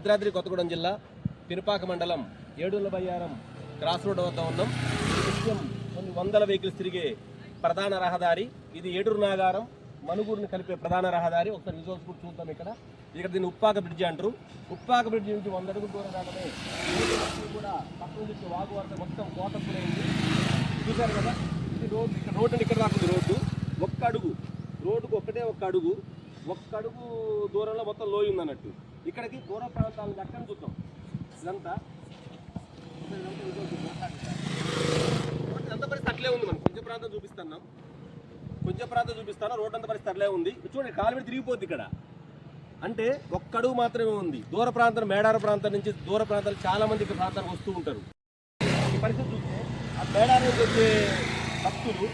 భద్రాద్రి కొత్తగూడెం జిల్లా పిరుపాక మండలం ఏడుల Bayyaram cross road వద్ద ఉన్నాం. నిత్యం కొన్ని వందల వెహికల్స్ తిరిగే ప్రధాన రహదారి. ఇది ఏడూరు నాగారం మనుగూరుని కలిపే ప్రధాన రహదారి. ఒకసారి విజువల్స్ కూడా చూద్దాం ఇక్కడ. ఇక్కడ దీన్ని ఉప్పాక బ్రిడ్జి అంటారు. ఉప్పాక బ్రిడ్జి నుంచి వంద అడుగులు దూరం రావడమే కూడా పక్కన నుంచి వాగు వరద మొత్తం కోతపురైంది చూశారు కదా ఇది రోడ్డు ఇక్కడ రోడ్డు అంటే ఇక్కడ రాకుంది రోడ్డు. ఒక్క అడుగు. రోడ్డుకు ఒక్కటే ఒక్క అడుగు. ఒక్క అడుగు దూరంలో మొత్తం లోయ ఉంది అన్నట్టు ఇక్కడికి దూర ప్రాంతాలను దక్కని చూద్దాం. ఇదంతా. ఇదంతా పరిస్థితి అట్లే ఉంది మనం కొంచెం ప్రాంతం చూపిస్తున్నాం. కొంచెం ప్రాంతం చూపిస్తాను రోడ్ అంత పరిస్థితి అట్లే ఉంది. చూడండి కాలు మీద తిరిగిపోద్ది ఇక్కడ. అంటే ఒక్కడు మాత్రమే ఉంది. దూర ప్రాంతం మేడార ప్రాంతం నుంచి దూర ప్రాంతాలు చాలా మంది ఇక్కడ ప్రాంతానికి వస్తూ ఉంటారు. ఈ పరిస్థితి చూస్తే ఆ మేడారం వచ్చే భక్తులు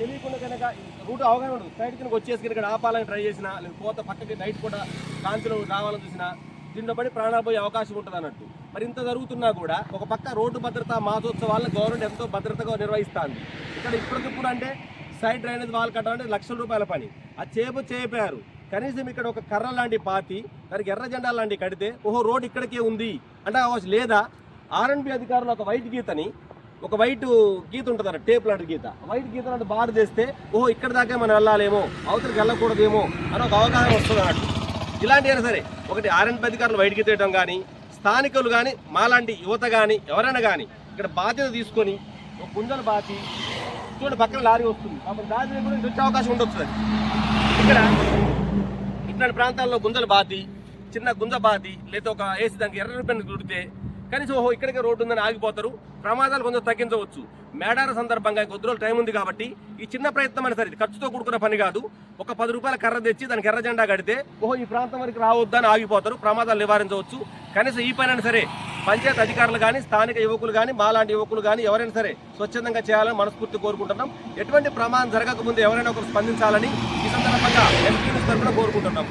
తెలియకుండా కనుక రూట్ అవగాహన ఉండదు. సైడ్ కనుక వచ్చేసి కనుక ఇక్కడ ఆపాలని ట్రై చేసినా లేకపోతే పోత పక్కకి నైట్ కూడా కాంతిలో రావాలని చూసినా దీంట్లో పడి ప్రాణాలు పోయే అవకాశం ఉంటుంది అన్నట్టు. మరి ఇంత జరుగుతున్నా కూడా ఒక పక్క రోడ్డు భద్రత మాసోత్సవాలను గవర్నమెంట్ ఎంతో భద్రతగా నిర్వహిస్తుంది. ఇక్కడ ఇప్పటికిప్పుడు అంటే సైడ్ డ్రైనేజ్ వాల్ కట్టాలంటే లక్షల రూపాయల పని. అది చేపు చేయపోయారు కనీసం ఇక్కడ ఒక కర్ర లాంటి పాతి దానికి ఎర్ర జెండా లాంటి కడితే ఓహో రోడ్ ఇక్కడికే ఉంది అంటే అవ్వచ్చు లేదా? ఆర్ఎన్బి అధికారులు ఒక వైట్ గీతని ఒక వైట్ గీత ఉంటుంది అన్న టేప్ లాంటి గీత. వైట్ గీత లాంటి బార్ చేస్తే ఓహో ఇక్కడ దాకా మనం వెళ్ళాలేమో అవతలకి వెళ్ళకూడదేమో అని ఒక అవగాహన వస్తుంది అన్నట్టు. ఇలాంటి అయినా సరే ఒకటి ఆర్ఎన్బి అధికారులు వైట్ గీత వేయడం కానీ స్థానికులు కానీ మాలాంటి యువత కానీ ఎవరైనా కానీ ఇక్కడ బాధ్యత తీసుకొని ఒక గుంజలు బాతి చూడండి పక్కన లారీ వస్తుంది. అప్పుడు దారి లేకుండా వచ్చే అవకాశం ఉండొచ్చు అది. ఇక్కడ ఇట్లాంటి ప్రాంతాల్లో గుంజలు బాతి చిన్న గుంజ బాతి లేదా ఒక వేసి దానికి ఎర్ర రూపాయలు కుడితే కనీసం ఓహో ఇక్కడికే రోడ్డు ఉందని ఆగిపోతారు. ప్రమాదాలు కొంచెం తగ్గించవచ్చు. మేడార సందర్భంగా కొద్ది రోజులు టైం ఉంది కాబట్టి ఈ చిన్న ప్రయత్నం అని సరే ఖర్చుతో కూడుకున్న పని కాదు. ఒక పది రూపాయల కర్ర తెచ్చి దానికి ఎర్ర జెండా కడితే ఓహో ఈ ప్రాంతం వరకు రావద్దని ఆగిపోతారు ప్రమాదాలు నివారించవచ్చు. కనీసం ఈ పని సరే పంచాయతీ అధికారులు కానీ స్థానిక యువకులు కానీ మాలాంటి యువకులు కానీ ఎవరైనా సరే స్వచ్ఛందంగా చేయాలని మనస్ఫూర్తి కోరుకుంటున్నాం. ఎటువంటి ప్రమాదం జరగకముందు ఎవరైనా ఒకరు స్పందించాలని ఈ సందర్భంగా ఎంపీ తరఫున కోరుకుంటున్నాం.